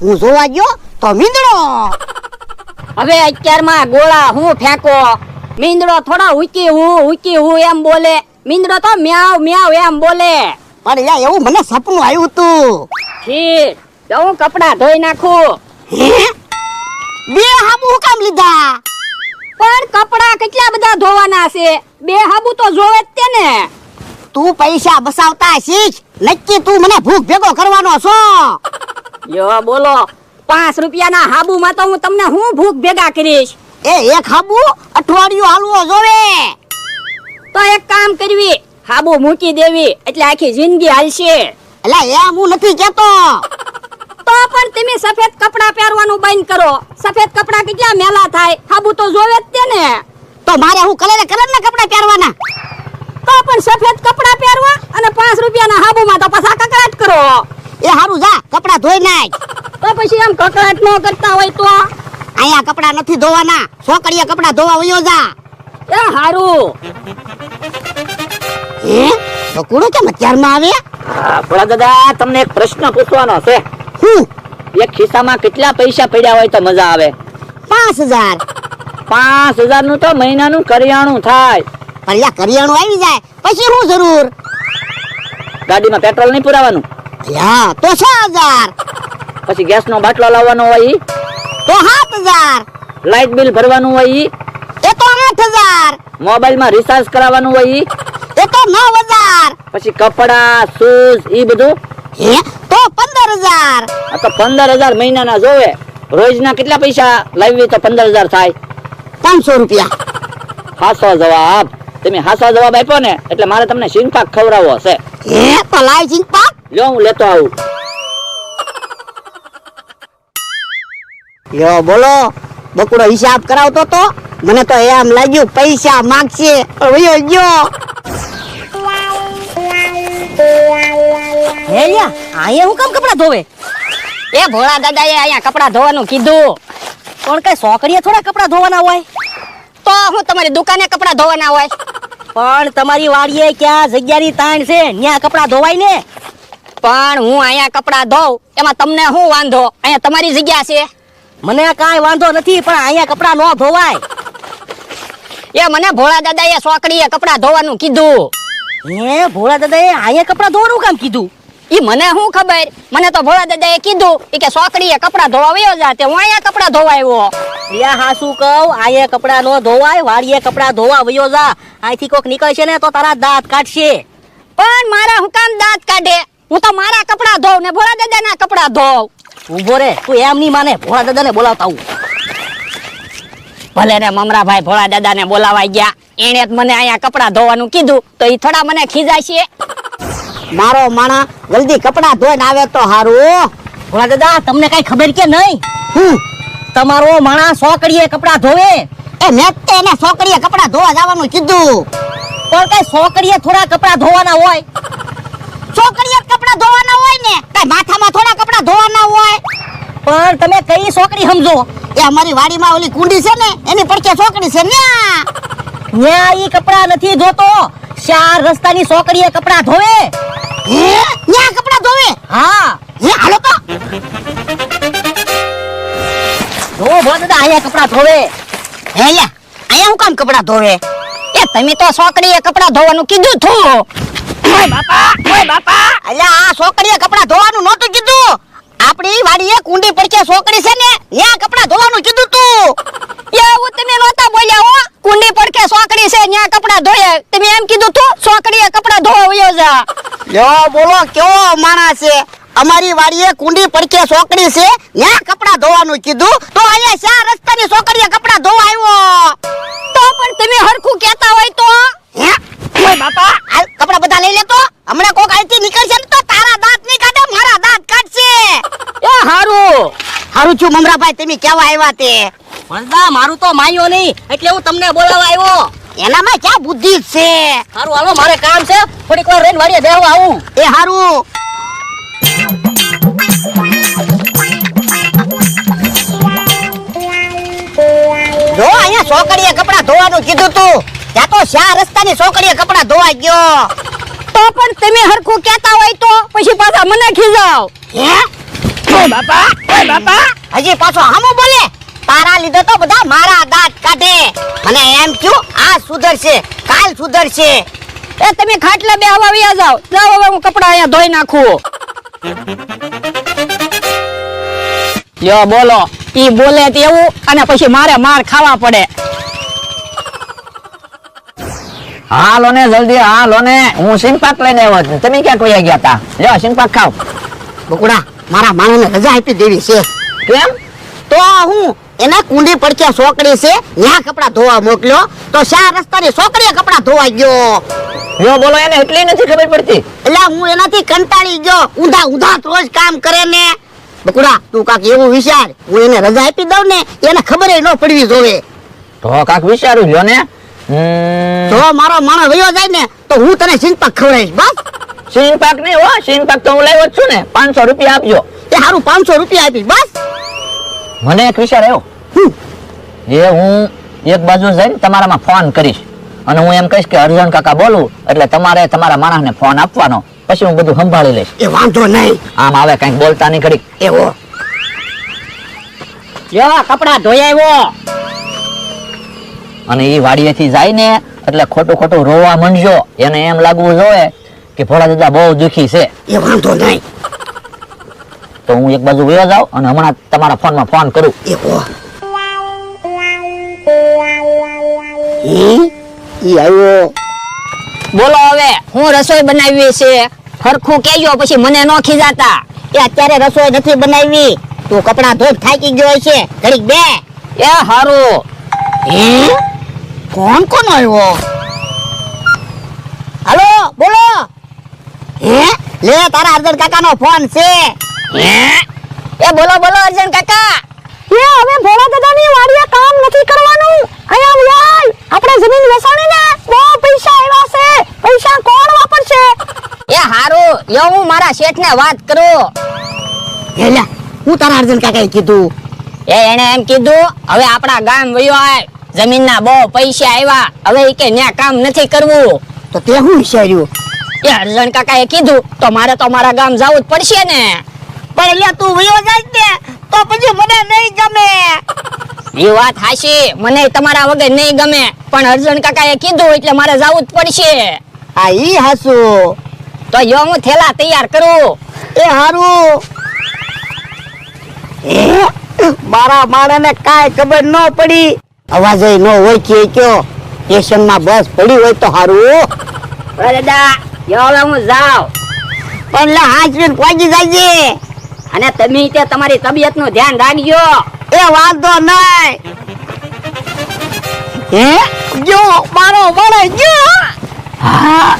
હું જોવા ગયો તો મીંદડો. હવે અત્યારમાં ગોળા હું ફેંકો. મીંદડો થોડા ઉકી હું ઉકી હું એમ બોલે. મીંદડો તો મ્યાવ મ્યાવ એમ બોલે. પણ યાર એવું મને સપનું આવ્યું હતું. ઠીક તો હું કપડા ધોઈ નાખું. બે હાબુ હું કામ લીધા? પણ કપડા કેટલા બધા ધોવાના છે? બે હાબુ તો જોવે જ તે ને. તું પૈસા બસાવતા શીખ. નક્કી તું મને ભૂખ ભેગો કરવાનો છો. યો બોલો. પાંચ રૂપિયાના હાબુમાં તો હું તમને હું ભૂખ ભેગા કરીશ? એ એક હાબુ? અઠવાડિયું હાલવો જોવે. તો એક કામ કરવી હાબુ મૂકી દેવી એટલે આખી જિંદગી હાલશે. એટલે એ હું નથી કેતો તો પણ તમે સફેદ કપડા પહેરવાનું બંધ કરો. સફેદ કપડા કેટલા મેલા થાય? હાબુ તો જોવે જ તે ને. તો મારે હું કલર કલર ના કપડા પહેરવાના? તો પણ સફેદ કપડા પહેરવા અને પાંચ રૂપિયાના હાબુમાં તો પાછા કકડાટ કરો. એ હારું જા કપડા ધોઈ નાખ. તો પછી આમ કકડાટ ન કરતા હોય તો? અહીંયા કપડા નથી ધોવાના છોકરીએ કપડા ધોવા વયો જા. એ હારું. હે? તો કુડો કેમ અત્યારમાં આવે? ભોળા દાદા તમને એક પ્રશ્ન પૂછવાનો છે. હું? એક ખિસ્સામાં કેટલા પૈસા પડ્યા હોય તો મજા આવે? પાંચ હજાર. પાંચ હજારનું તો મહિનાનું કરિયાણું થાય. પણ કરિયાણું આવી જાય. પછી શું જરૂર? ગાડીમાં પેટ્રોલ નહીં પુરાવાનું? યા તો છ હજાર. પછી ગેસ નો બાટલો લાવવાનો હોય તો સાત હજાર. લાઇટ બિલ ભરવાનું હોય એ તો આઠ હજાર. મોબાઈલમાં રિચાર્જ કરાવવાનું હોય એ તો નવ હજાર. પછી કપડા શૂઝ ઈ બધું? હે તો પંદર હજાર. તો પંદર હજાર મહિનાના જોવે. રોજના કેટલા પૈસા લાવી તો પંદર હજાર થાય? પાંચસો રૂપિયા. હાસો જવાબ. તમે હાસો જવાબ આપ્યો ને એટલે મારે તમને શિંગપાક ખવડાવવો છે. હે તો લાવ ચિંતા લ્યો હું લેતો આવું યો બોલો બકુડો હિસાબ કરાવતો તો મને તો એમ લાગ્યું પૈસા માગશે વયો ગયો હે લ્યા આયા હું કામ કપડા ધોવે? એ ભોળા દાદાએ અહીંયા કપડા ધોવાનું કીધું. પણ કઈ સોકડીએ થોડા કપડા ધોવાના હોય? તો હું તમારી દુકાને કપડા ધોવાના હોય? પણ તમારી વાડીએ ક્યાં જગ્યાની તાણ છે? ન્યા કપડા ધોવાય ને? પણ હું અહીંયા કપડા ધોઉં એમાં તમને શું વાંધો? અહીંયા તમારી જગ્યા છે? મને કાંઈ વાંધો નથી પણ અહીંયા કપડાં ન ધોવાય. એ મને ભોળા દાદાએ સોકડીએ કપડા ધોવાનું કીધું. એ ભોળા દાદાએ અહીંયા કપડા ધોવાનું કામ કીધું? ઈ મને શું ખબર? મને તો ભોળા દાદાએ કીધું ઈ કે સોકડીએ કપડા ધોવા વયો જા તે હું અહીંયા કપડા ધોવા આવ્યો. યા હાસુ કહું? આયે કપડા નો ધોવાય વાળીએ કપડા ધોવા વયો જા. અહીંથી કોક નીકળશે ને તો તારા દાંત કાઢશે. પણ મારા હું કામ દાંત કાઢે. હું તો મારા કપડા ધોઉં ને ભોળા દાદાના કપડા ધોઉં. ઊભો રે તું એમ નહીં માને ભોળા દાદાને બોલાવતા આવું. ભલે ને મમરાભાઈ ભોળા દાદાને બોલાવા ગયા એણે મને અહીંયા કપડા ધોવાનું કીધું તો એ થોડા મને ખીજાય છે. મારો માણા જલ્દી કપડા ધોઈને આવે તો સારું ભોળા દાદા તમને કઈ ખબર કે નહીં? હું તમારો માણસ સોકડીએ કપડા ધોવે. એ મેં તો એને સોકડીએ કપડા ધોવા જવાનું કીધું. પણ કઈ સોકડીએ થોડા કપડા ધોવાના હોય. જ કપડા ધોવાના હોય ને, કઈ માથામાં થોડા કપડા ધોવાના હોય. પણ તમે કઈ છોકરી સમજો? એ અમારી વાડીમાં ઓલી કુંડી છે ને, એની પડખે છોકરી છે ન્યા. ન્યા ઈ કપડા નથી ધોતો. ચાર રસ્તાની છોકરીએ કપડા ધોવે. હે? ન્યા કપડા ધોવે? હા. હે, હાલો તો. ધો દાદા, અહીંયા કપડા ધોવે. હે, લ્યા, અહીંયા હું કામ કપડા ધોવે? એ, તમે તો સોકડીએ કપડા ધોવાનું કીધું થું ઓય બાપા ઓય બાપા. અલ્યા આ છોકરીએ કપડા ધોવાનું નહોતું કીધું. આપણી વાડીએ કુંડી પડકે છોકરી છે ને ત્યાં કપડા ધોવાનું કીધું તું. એવું તમે નહોતા બોલ્યા હો. કુંડી પડકે સોકડી છે ન્યા કપડા ધોયે. તમે એમ કીધું તું સોકડીએ કપડા ધોવા વયો જા. બોલો કેવો માણસ છે? અમારી વાડીએ કુંડી પડકે છોકરી છે ન્યા કપડા ધોવાનું કીધું. તો અહીંયા શા રસ્તાની છોકરીએ કપડા ધોવા આવ્યો? તો પણ તમે હરખું કહેતા હોય તો. હે? ઓય બાપા હાલ કપડા બધા લઈ લે તો હમણાં કોક આઈથી નીકળશે ને તો તારા દાંત નહીં કાઢે મારા દાંત કાઢશે. એ હારું. હારું છું મમરાભાઈ તમે કેવા આવ્યા તે? વંદા મારું તો માયો નહીં. એટલે હું તમને બોલાવવા આવ્યો. એનામાં ક્યાં બુદ્ધિ છે? હારું હાલો મારે કામ છે. થોડીક વાર રહીને વાડીએ બેહવા આવું. એ હારું. જો અહીંયા છોકરીએ કપડા ધોવાનું કીધું તું. ત્યાં તો શા રસ્તાની છોકરીએ કપડા ધોવા ગયો? તો પણ તમે હરખું કહેતા હોય તો પછી પાછા મને ખીજાવ. હે? બાપા બાપા. હજી પાછો હામો બોલે? તારા લીધે તો બધા મારા દાંત કાઢે. અને એમ ક્યું આ સુધરશે કાલ સુધરશે. એ તમે ખાટલા બે હવા વ્યા જાઓ. જાઓ હવે હું કપડા અહીંયા ધોઈ નાખું. લ્યો બોલો. ઈ બોલે તેવું અને પછી મારે માર ખાવા પડે. હાલો ને જલ્દી હાલો ને. હું સિંપાક લઈને આવ્યો છું. તમે ક્યાં કોઈ ગયા હતા લ્યો સિંપાક ખાવ બકુડા મારા માણસને રજા આપી દેવી છે. કેમ? તો હું એના કુંડી પડકે સોકડી છે ત્યાં કપડા ધોવા મોકલ્યો. તો શા રસ્તાની સોકડીએ કપડા ધોવા ગયો? યો બોલો એને એટલી નથી ખબર પડતી. એટલે હું એનાથી કંટાળી ગયો. ઊંધા ઊંધા રોજ કામ કરે ને. બકુડા તું કાક એવું વિચાર. હું એને રજા આપી દઉં ને એને ખબર ન પડવી જોવે. તો કાક વિચારું લ્યો ને. જો મારો માણસ વયો જાય ને તો હું તને સિંગપાક ખવડાવીશ બસ. સિંગપાક નહીં હો સિંગપાક તો હું લાવ્યો જ છું ને. પાંચસો રૂપિયા આપજો. એ સારું પાંચસો રૂપિયા આપીશ બસ. મને એક વિચાર આવ્યો. એ હું એક બાજુ જઈને તમારામાં ફોન કરીશ. અને હું એમ કહીશ કે અર્જુન કાકા બોલું એટલે તમારે તમારા માણસને ફોન આપવાનો. પછી હું બધું સંભાળી લઈશ. એ વાંધો નહીં. આમ આવે કંઈક બોલતા નહીં ઘડીક. એવો. કેવા કપડા ધોઈ આવ્યો? અને એ વાડીએથી જાય ને એટલે ખોટું ખોટું રોવા માંડજો. એને એમ લાગવું જોઈએ કે ભોળા દાદા બહુ દુઃખી છે. એ વાંધો નહીં. તો હું એક બાજુ વયો જાઉં અને હમણાં તમારા ફોનમાં ફોન કરું. એ ઈ? આવ્યો. બોલો હવે હું રસોઈ બનાવી છે? હરખું કેજો પછી મને નો ખીજાતા. એ અત્યારે રસોઈ નથી બનાવી. તું કપડા ધોઈ થાકી ગયો છે ઘડીક બે. એ હારું. હે? કોણ કોણ આવ્યો? હાલો બોલો. હે? લે તારા અર્જન કાકાનો ફોન છે. હે? એ બોલો બોલો અર્જન કાકા. એ હવે ભોળા દાદાની વાડીએ કામ નથી કરવાનું. અહીંયા ભાઈ આપણે જમીન વેચાણી ને બહુ પૈસા આવ્યા છે. પૈસા કોણ વાપરશે? એ હારું. યો હું મારા શેઠને વાત કરું. એલા હું તારા અર્જન કાકાએ કીધું. એ એને એમ કીધું હવે આપણા ગામ વયો આય. જમીનના બહુ પૈસા આવ્યા હવે કે ન્યા કામ નથી કરવું. તો તે હું વિચાર્યું? એ અર્જન કાકાએ કીધું તો મારે તો મારા ગામ જવું જ પડશે ને. પણ એટલે તું વયો જાય ને તો પછી મને નહીં ગમે. એ વાત હાશી મને તમારા વગર નહીં ગમે. પણ અર્જુન કાકાએ કીધું એટલે મારે જવું જ પડશે. આ ઈ હાસુ તો યો હું થેલા તૈયાર કરું. એ હારું. એ મારા માણસને કાંઈ ખબર ન પડી. અવાજ ન હોય કે કયો. સ્ટેશનમાં બસ પડી હોય તો હારું. અરે દા હવે હું જાઉં. પણ લે હાજરીન પહોંચી જાય અને તમે તે તમારી તબિયતનું ધ્યાન રાખજો. એ વાંધો નહીં હે? જો મારો મળે જો. હા.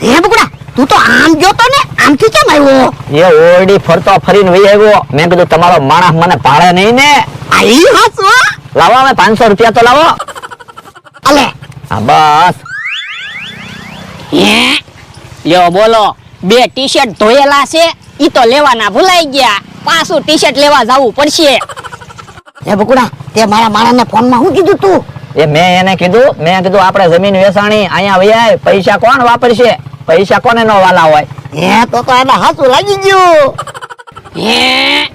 હે બકુડા તું તો આમ જોતો ને આમથી કેમ આવ્યો? એ ઓરડી ફરતો ફરીને વહી આવ્યો. મેં કીધું તમારો માણસ મને પાડે નહીં ને. આઈ ઈ લાવો હવે પાંચસો રૂપિયા તો લાવો. અલે. હા બસ. હે? લ્યો બોલો. બે ટી શર્ટ ધોયેલા છે ઈ તો લેવાના ભૂલાઈ ગયા. પાછું ટી શર્ટ લેવા જવું પડશે. એ બકુડા તે મારા માણસને ફોનમાં શું કીધું તું? એ મેં એને કીધું મેં કીધું આપણે જમીન વેચાણી અહીંયા વૈયા પૈસા કોણ વાપરશે? પૈસા કોને નો વાલા હોય? હે તો તો એને હાસુ લાગી ગયું. હે?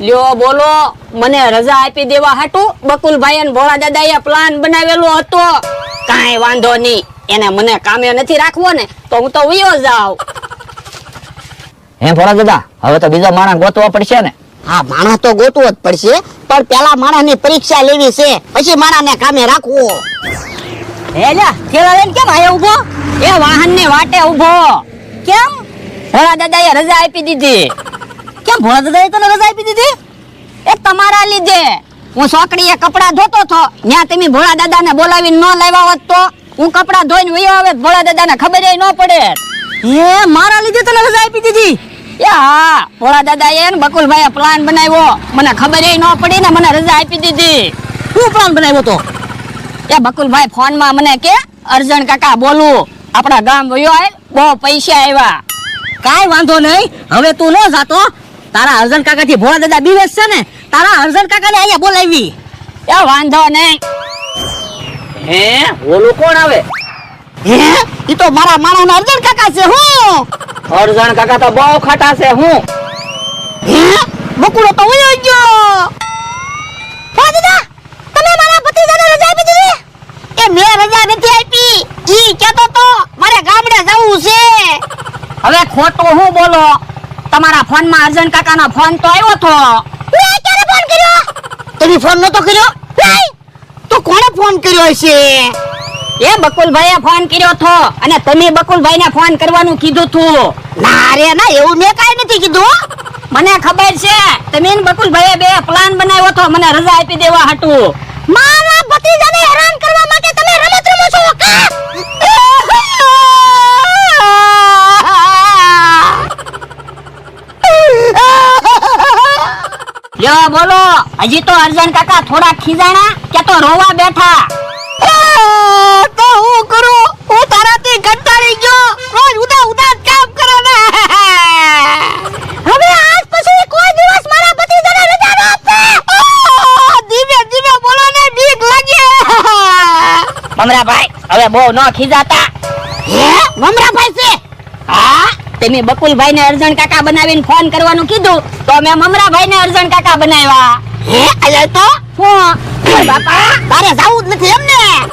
લ્યો બોલો મને રજા આપી દેવા હાટું. બકુલભાઈ અને ભોળા દાદાએ પ્લાન બનાવેલો હતો. કાંઈ વાંધો નહીં એને મને કામે નથી રાખવો ને તો હું તો વયો જાઉં. હે ભોળા દાદા હવે તો બીજો માણસ ગોતવો પડશે ને? હા માણસ તો ગોતવો જ પડશે પણ પેલા માણસની પરીક્ષા લેવી છે પછી માણસને કામે રાખવો. હે લઈને કેમ આયો ઊભો? એ વાહનને વાટે ઊભો કેમ? ભોળા દાદાએ રજા આપી દીધી. કેમ ભોળા દાદાએ તને રજા આપી દીધી? એ તમારા લીધે. હું સોકડીએ કપડા ધોતો હતો. ત્યાં તમે ભોળા દાદાને બોલાવીને ન લાવ્યા હોત તો? હું કપડા ધોઈને વયો આવે, ભોળા દાદાને ખબર ન પડે. એ મારા લીધે તને રજા આપી દીધી? એ હા, ભોળા દાદા એ બકુલભાઈએ પ્લાન બનાવ્યો. મને ખબર ન પડી ને મને રજા આપી દીધી. શું પ્લાન બનાવ્યો તો? એ બકુલભાઈ ફોનમાં મને કે અર્જણ કાકા બોલું. આપણા ગામ વયો બહુ પૈસા આવ્યા કાંઈ વાંધો નહીં. હવે તું ન જાતો તારા અર્જણ કાકા થી ભોળા દાદા બીવેશ છે ને. તારા અર્જણ કાકા ને અહીંયા બોલાવી. એ વાંધો નહીં. હે ઓલું કોણ આવે? હે? ઈ તો મારા માણસ અર્જણ કાકા છે હું? અર્જણ કાકા તો બહુ ખાટા છે હું? હે? બકુડો તો વયો ગયો. હે દાદા તમે મારા ભત્રીજાને રજા આપી દીધી? એ મેં રજા નથી ઈ કેતો તો મારે ગામડે જવું છે. હવે ખોટું હું બોલો? તમારા ફોનમાં અર્જન કાકાનો ફોન તો આવ્યો તો. મેં ક્યારે ફોન કર્યો? તમે ફોન નતો કર્યો? નહીં. તો કોણે ફોન કર્યો હશે? એ બકુલભાઈએ ફોન કર્યો તો અને તમે બકુલભાઈને ફોન કરવાનું કીધું તું. ના રે ના એવું મેં કાઈ નથી કીધું. મને ખબર છે તમે બકુલભાઈએ બે પ્લાન બનાવ્યો તો મને રજા આપી દેવા હતું મારા ભત્રીજાને હેરાન કરવા માટે તમે રમત રમો છો કા? લ્યો બોલો. હજી તો અર્જન કાકા થોડા ખીજાણા કે તો રોવા બેઠા. તો હું કરું? હું તારાથી કંટાળી ગયો. રોજ ઉદા ઉદા કામ કરે ને. હવે આજ પછી કોઈ દિવસ મારા ભત્રીજાને રજા ન આપે. ધીમે ધીમે બોલો ને બીક લાગે. મમરાભાઈ હવે બહુ ન ખીજાતા. હે? મમરાભાઈ છે? હા તમે બકુલભાઈને અર્જન કાકા બનાવીને ફોન કરવાનું કીધું. તો મેં મમરાભાઈને અર્જન કાકા બનાવ્યા. હે? અલ્યા તો હું બાપા તારે જાવું જ નથી એમ ને